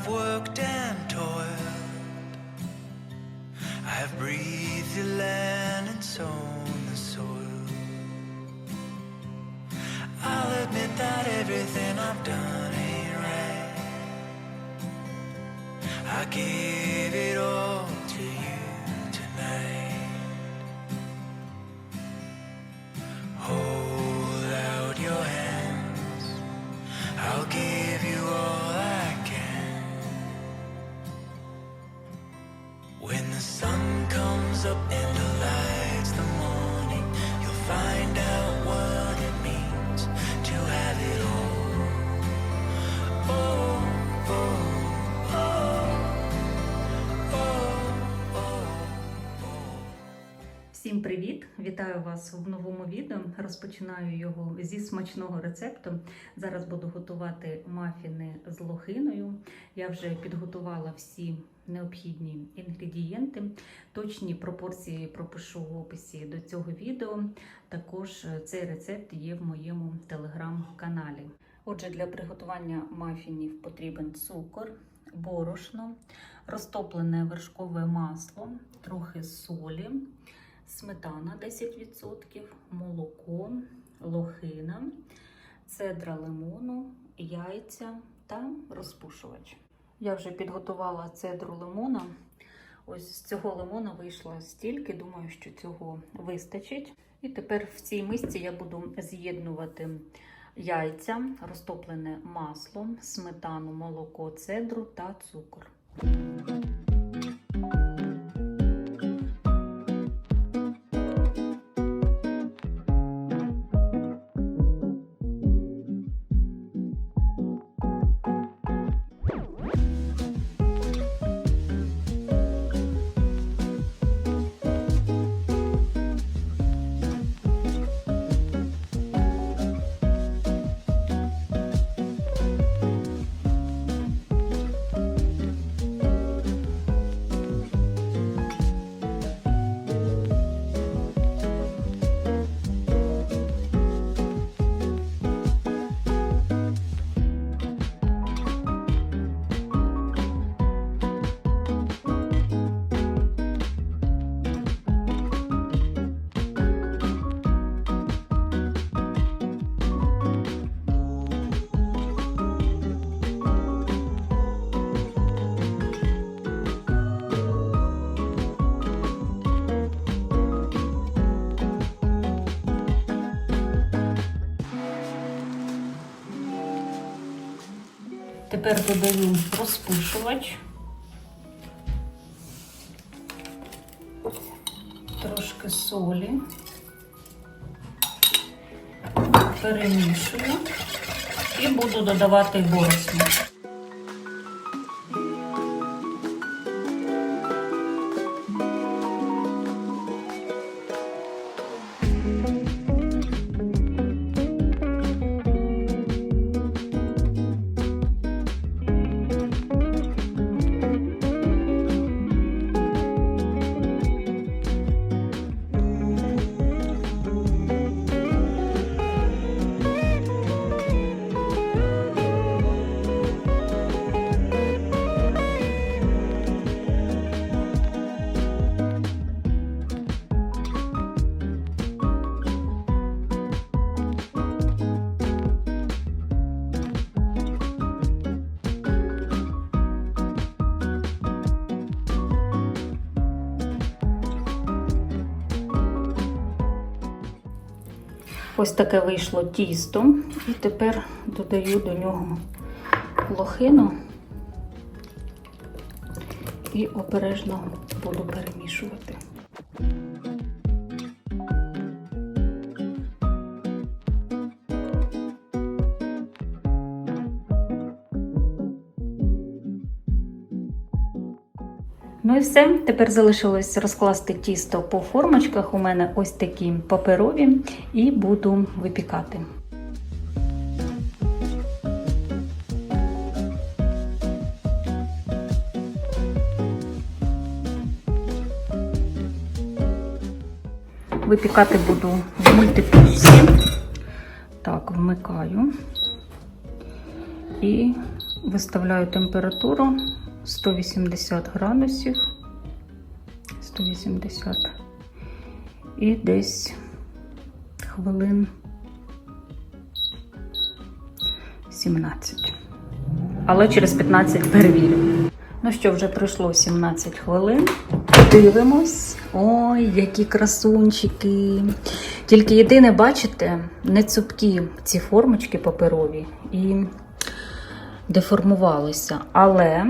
I've worked and toiled. I have breathed the land and sown the soil. I'll admit that everything I've done sun comes up and Всім привіт! Вітаю вас в новому відео. Розпочинаю його зі смачного рецепту. Зараз буду готувати мафіни з лохиною. Я вже підготувала всі необхідні інгредієнти. Точні пропорції пропишу в описі до цього відео. Також цей рецепт є в моєму телеграм-каналі. Отже, для приготування мафінів потрібен цукор, борошно, розтоплене вершкове масло, трохи солі сметана 10%, молоко, лохина, цедра лимону, яйця та розпушувач. Я вже підготувала цедру лимона. Ось з цього лимона вийшло стільки, думаю, що цього вистачить. І тепер в цій мисці я буду з'єднувати яйця, розтоплене масло, сметану, молоко, цедру та цукор. Тепер додаю розпушувач. Трошки солі. Перемішую і буду додавати борошно. Ось таке вийшло тісто. І тепер додаю до нього лохину і обережно буду перемішувати. Ну і все. Тепер залишилось розкласти тісто по формочках. У мене ось такі паперові, і буду випікати. Випікати буду в мультипульсі. Так, вмикаю і Виставляю температуру 180 градусів. 180. І десь хвилин 17. Але через 15 перевірю. Ну що, вже пройшло 17 хвилин. Дивимось. Ой, які красунчики. Тільки єдине, бачите, не цупкі ці формочки паперові і деформувалися. Але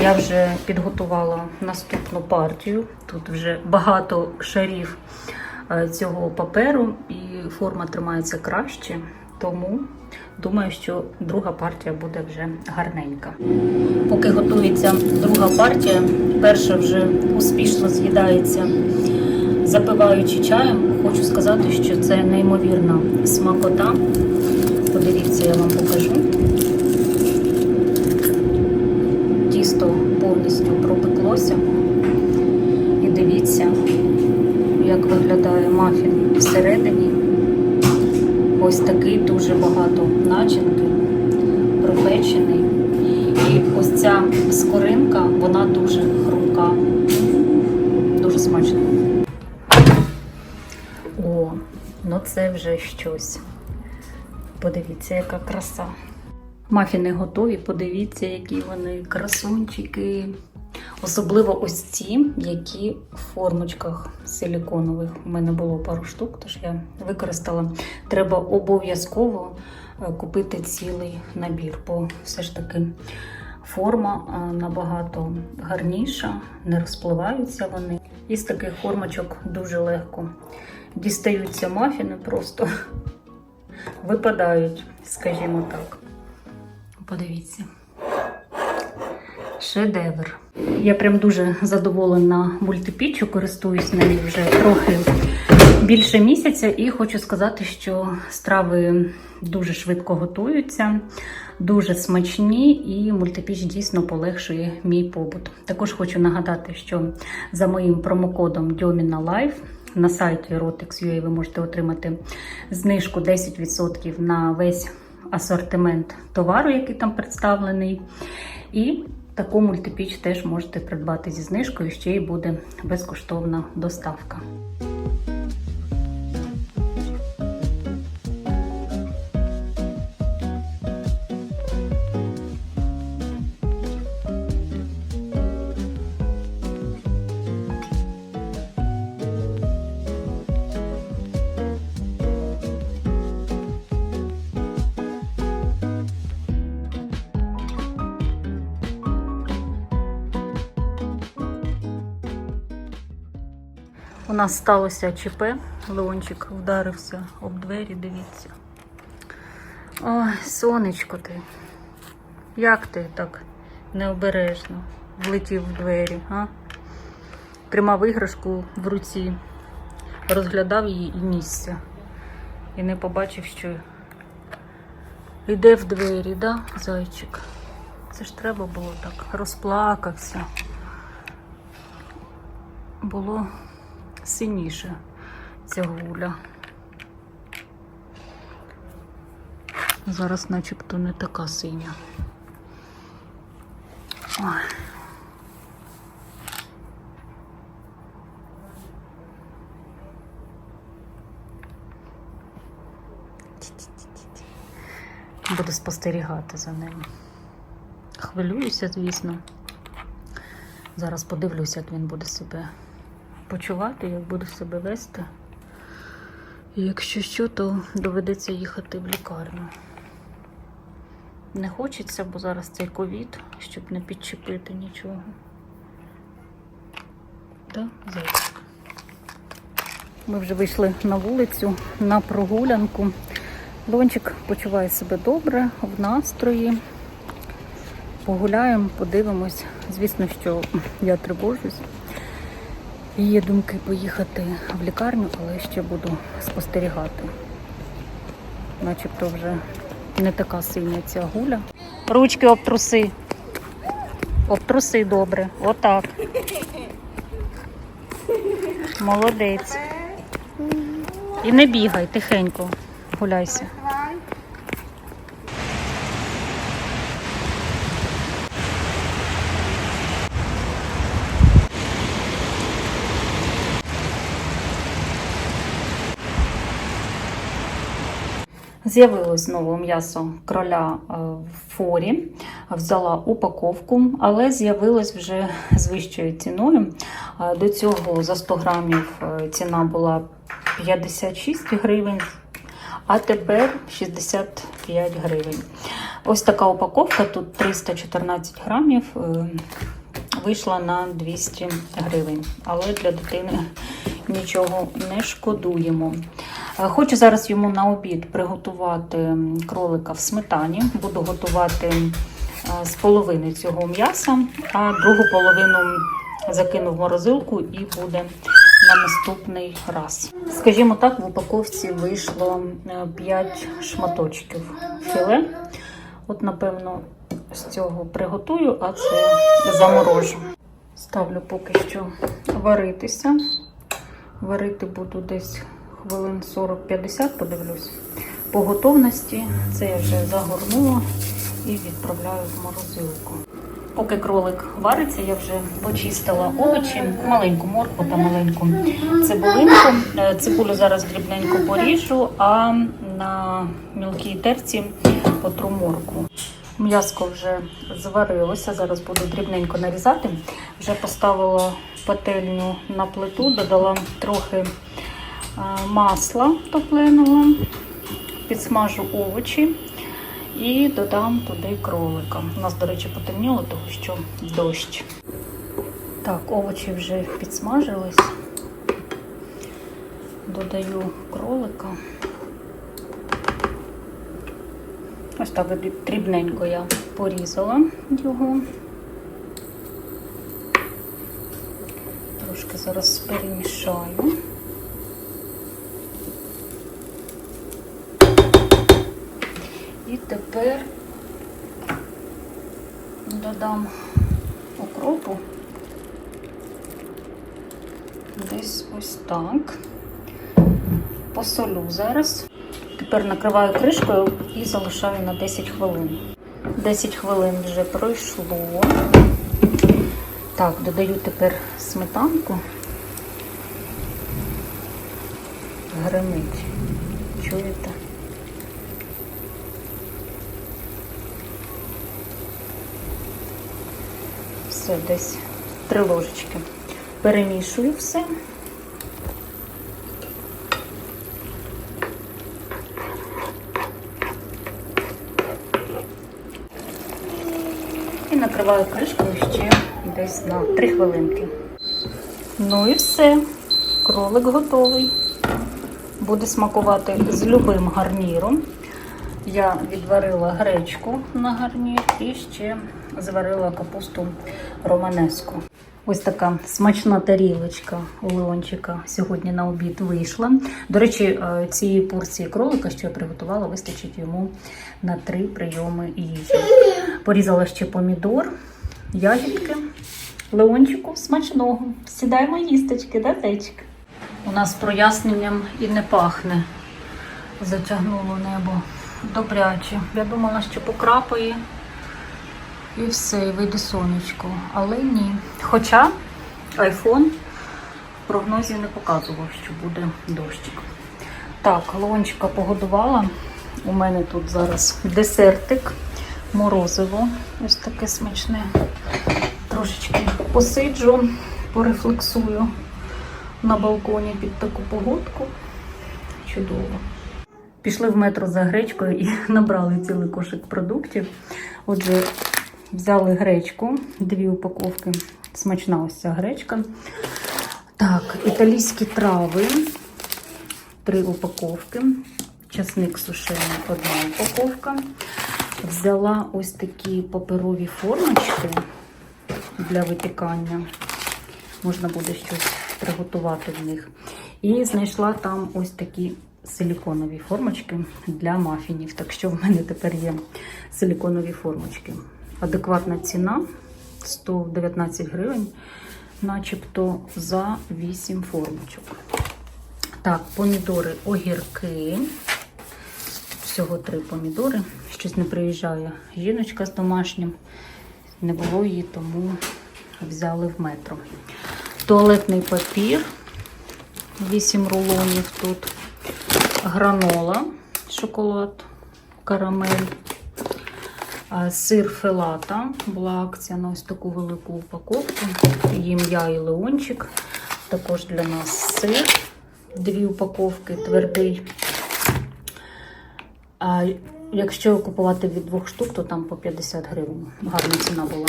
я вже підготувала наступну партію. Тут вже багато шарів е, цього паперу, і форма тримається краще. Тому думаю, що друга партія буде вже гарненька. Поки готується друга партія, перша вже успішно з'їдається. Запиваючи чаєм, хочу сказати, що це неймовірна смакота. Подивіться, я вам покажу. Тісто повністю пропеклося. І дивіться, як виглядає мафін всередині. Ось такий дуже багато начинки, пропечений. І ось ця скоринка, вона дуже хрумка, дуже смачна. О, ну це вже щось. Подивіться, яка краса. Мафіни готові, подивіться, які вони красунчики. Особливо ось ці, які в формочках силіконових. У мене було пару штук, тож я використала. Треба обов'язково е, купити цілий набір, бо все ж таки форма е, набагато гарніша, не розпливаються вони. Із таких формочок дуже легко дістаються мафіни, просто випадають, скажімо так. Подивіться. Шедевр. Я прям дуже задоволена мультипіччю, користуюсь нею вже трохи більше місяця, і хочу сказати, що страви дуже швидко готуються, дуже смачні, і мультипіч дійсно полегшує мій побут. Також хочу нагадати, що за моїм промокодом Dьоміна Life на сайті Rotex.ua ви можете отримати знижку 10% на весь асортимент товару, який там представлений. І таку мультипіч теж можете придбати зі знижкою, ще й буде безкоштовна доставка. У нас сталося ЧП. Леончик вдарився об двері, дивіться. Ой, сонечко ти. Як ти так необережно влетів в двері, а? Тримав іграшку в руці, розглядав її і нісся. І не побачив, що йде в двері, да, зайчик? Це ж треба було так. Розплакався. Було синіше ця гуля. Зараз начебто не така синя. Ой. Буду спостерігати за ним. Хвилююся, звісно. Зараз подивлюся, як він буде себе почувати, як буде себе вести. І якщо що, то доведеться їхати в лікарню. Не хочеться, бо зараз цей ковід, щоб не підчепити нічого. Так, зайчик. Ми вже вийшли на вулицю на прогулянку. Лончик почуває себе добре, в настрої. Погуляємо, подивимось. Звісно, що я тривожусь. Є думки поїхати в лікарню, але ще буду спостерігати. Начебто вже не така синя ця гуля. Ручки обтруси. Обтруси добре. Отак. Молодець. І не бігай, тихенько. Гуляйся. З'явилось знову м'ясо кроля е, в форі, взяла упаковку, але з'явилось вже з вищою ціною. Е, До цього за 100 грамів е, ціна була 56 гривень, а тепер 65 гривень. Ось така упаковка, тут 314 грамів, вийшла на 200 гривень. Але для дитини нічого не шкодуємо. Е, Хочу зараз йому на обід приготувати кролика в сметані. Буду готувати е, з половини цього м'яса, а другу половину закину в морозилку і буде на наступний раз. Скажімо так, в упаковці вийшло 5 шматочків філе. От, напевно, з цього приготую, а це заморожу. Ставлю поки що варитися. Варити буду десь хвилин 40-50, подивлюсь. По готовності це я вже загорнула і відправляю в морозилку. Поки кролик вариться, я вже почистила овочі, маленьку моркву та маленьку цибулинку. Е, Цибулю зараз дрібненько поріжу, а на мілкій терці потру моркву. М'яско вже зварилося, зараз буду дрібненько нарізати. Вже поставила пательню на плиту, додала трохи масла топленого, підсмажу овочі і додам туди кролика. У нас, до речі, потемніло, тому що дощ. Так, овочі вже підсмажились. Додаю кролика. Ось так дрібненько я порізала його. Трошки зараз перемішаю. І тепер додам окропу десь ось так. Посолю зараз. Тепер накриваю кришкою і залишаю на 10 хвилин. 10 хвилин вже пройшло. Так, додаю тепер сметанку. Гримить. Чуєте? Все, десь три ложечки. Перемішую все. І накриваю кришкою ще десь на 3 хвилинки. Ну і все. Кролик готовий. Буде смакувати з любим гарніром. Я відварила гречку на гарнір і ще зварила капусту романеску. Ось така смачна тарілочка у Леончика сьогодні на обід вийшла. До речі, е, цієї порції кролика, що я приготувала, вистачить йому на три прийоми їжі. Порізала ще помідор, ягідки. Леончику смачного. Сідаємо їсточки, да, зайчик? У нас проясненням і не пахне. Затягнуло небо добряче. Я думала, що покрапає і все, і вийде сонечко. Але ні. Хоча айфон в прогнозі не показував, що буде дощик. Так, лончика погодувала. У мене тут зараз десертик, морозиво. Ось таке смачне. Трошечки посиджу, порефлексую на балконі під таку погодку. Чудово. Пішли в метро за гречкою і набрали цілий кошик продуктів. Отже, взяли гречку, дві упаковки. Смачна ось ця гречка. Так, італійські трави, три упаковки. Часник сушений, одна упаковка. Взяла ось такі паперові формочки для випікання. Можна буде щось приготувати в них. І знайшла там ось такі силіконові формочки для мафінів. Так що в мене тепер є силіконові формочки. Адекватна ціна 119 гривень, начебто за 8 формочок. Так, помідори, огірки. Всього три помідори. Щось не приїжджає жіночка з домашнім. Не було її, тому взяли в метро. Туалетний папір. 8 рулонів тут. Гранола. шоколад, карамель, сир фелата. Була акція на ось таку велику упаковку. Їм я і леончик. Також для нас сир. Дві упаковки твердий. А якщо купувати від двох штук, то там по 50 гривень. Гарна ціна була.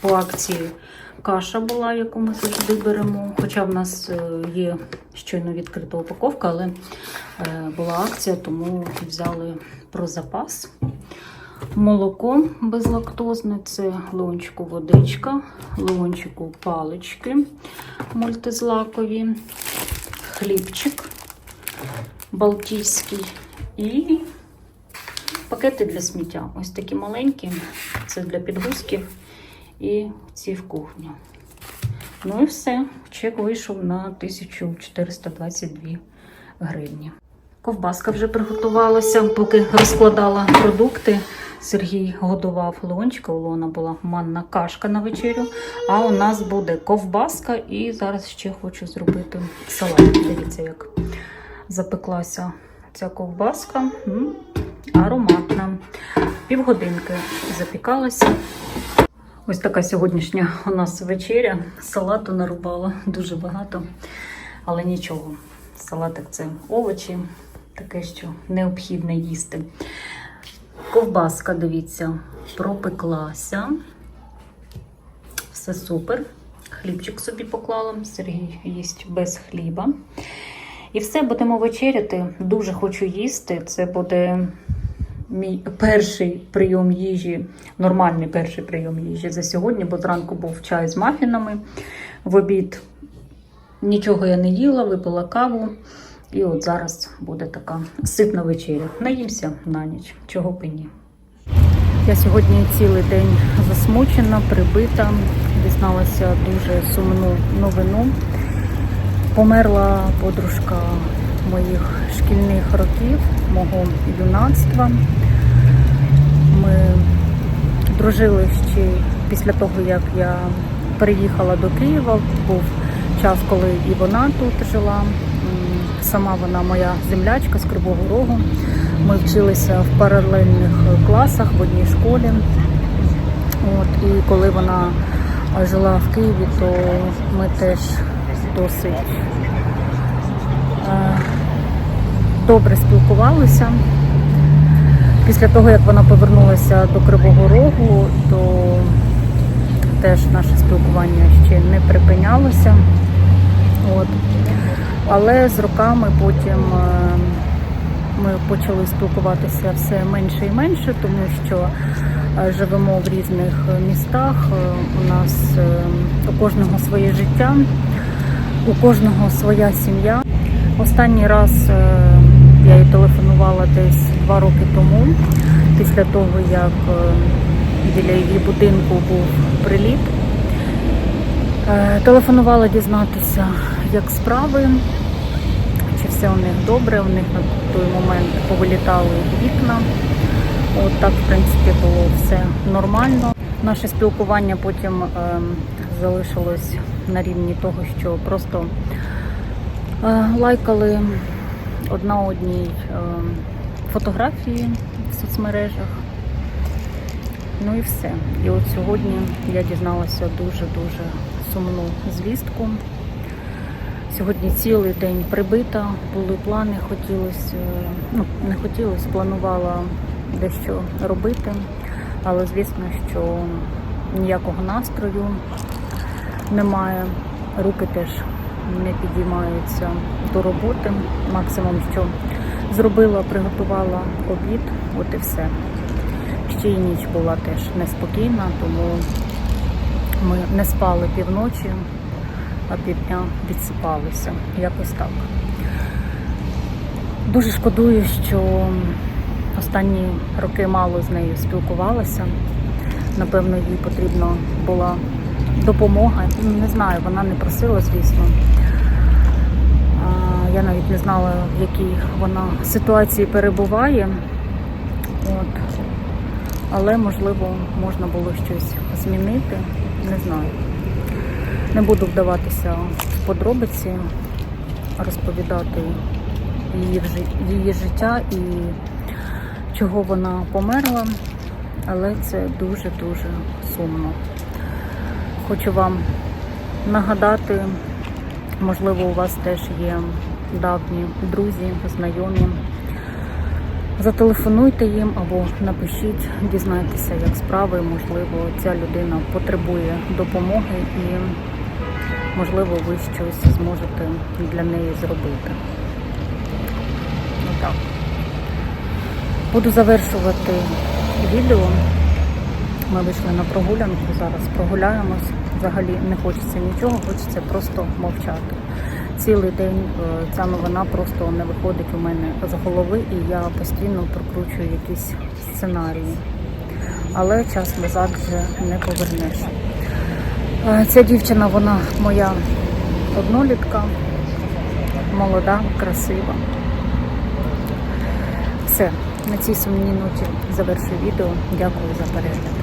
По акції каша була, яку ми завжди беремо. Хоча в нас е, є щойно відкрита упаковка, але е, була акція, тому взяли про запас. Молоко безлактозне це леончику водичка, леончику палички мультизлакові, хлібчик балтійський і пакети для сміття. Ось такі маленькі. Це для підгузків і ці в кухню. Ну і все. Чек вийшов на 1422 гривні. Ковбаска вже приготувалася, поки розкладала продукти. Сергій годував Леончика, у була манна кашка на вечерю. А у нас буде ковбаска, і зараз ще хочу зробити салат. Дивіться, як запеклася ця ковбаска. Ароматна. Півгодинки запікалася. Ось така сьогоднішня у нас вечеря. Салату нарубала дуже багато, але нічого. Салатик це овочі, таке, що необхідне їсти. Ковбаска, дивіться, пропеклася. Все супер. Хлібчик собі поклала. Сергій їсть без хліба. І все, будемо вечеряти. Дуже хочу їсти. Це буде мій перший прийом їжі, нормальний перший прийом їжі за сьогодні, бо зранку був чай з мафінами. В обід нічого я не їла, випила каву. І от зараз буде така ситна вечеря. Наїмся на ніч, чого б і ні. Я сьогодні цілий день засмучена, прибита, дізналася дуже сумну новину. Померла подружка моїх шкільних років, мого юнацтва. Ми дружили ще після того, як я переїхала до Києва. Був час, коли і вона тут жила. Сама вона моя землячка з Кривого Рогу. Ми вчилися в паралельних класах в одній школі. От, і коли вона жила в Києві, то ми теж досить добре спілкувалися. Після того, як вона повернулася до Кривого Рогу, то теж наше спілкування ще не припинялося. От. Але з роками потім е, ми почали спілкуватися все менше і менше, тому що е, живемо в різних містах. е, У нас е, у кожного своє життя, у кожного своя сім'я. Останній раз е, я їй телефонувала десь два роки тому, після того, як е, біля її будинку був приліт. Е, Телефонувала дізнатися, як справи, чи все у них добре. У них на той момент повилітали вікна. От так, в принципі, було все нормально. Наше спілкування потім ем, залишилось на рівні того, що просто лайкали одна одній ем, фотографії в соцмережах. Ну і все. І от сьогодні я дізналася дуже-дуже сумну звістку. Сьогодні цілий день прибита, були плани, хотілося, е, ну не хотілося, планувала дещо робити, але звісно, що ніякого настрою немає. Руки теж не підіймаються до роботи. Максимум, що зробила, приготувала обід, от і все. Ще й ніч була теж неспокійна, тому ми не спали півночі, а півдня відсипалися. Якось так. Дуже шкодую, що останні роки мало з нею спілкувалася. Напевно, їй потрібна була допомога. Не знаю, вона не просила, звісно. Я навіть не знала, в якій вона ситуації перебуває. От. Але, можливо, можна було щось змінити. Не знаю. Не буду вдаватися в подробиці, розповідати її, її життя і чого вона померла, але це дуже-дуже сумно. Хочу вам нагадати, можливо, у вас теж є давні друзі, знайомі. Зателефонуйте їм або напишіть, дізнайтеся, як справи. Можливо, ця людина потребує допомоги і, можливо, ви щось зможете для неї зробити. Ну так. Буду завершувати відео. Ми вийшли на прогулянку, зараз прогуляємось. Взагалі не хочеться нічого, хочеться просто мовчати. Цілий день е, ця новина просто не виходить у мене з голови, і я постійно прокручую якісь сценарії. Але час назад вже не повернеш. Е, Ця дівчина, вона моя однолітка, молода, красива. Все, на цій сумній ноті завершую відео. Дякую за перегляд.